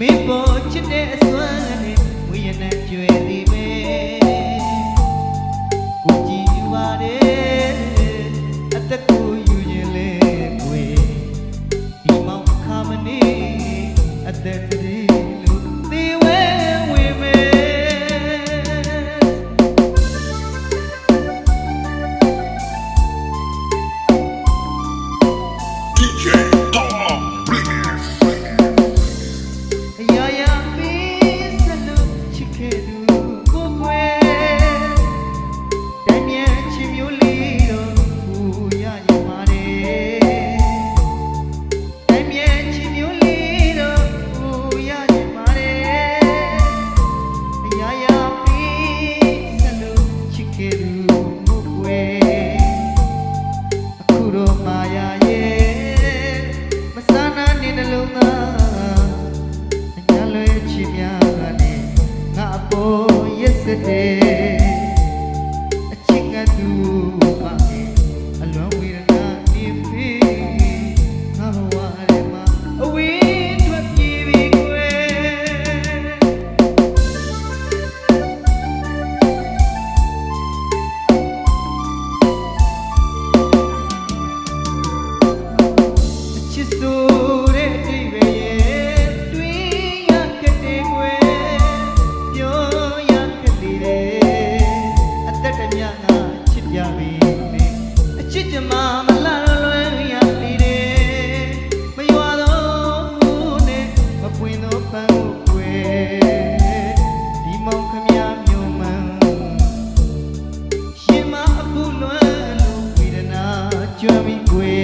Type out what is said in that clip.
မင်းပေါ်ချစ်တဲ့အစွမ်းနဲ့ဝိရဏကျွဲ ကျွမ်းပြီးခွေ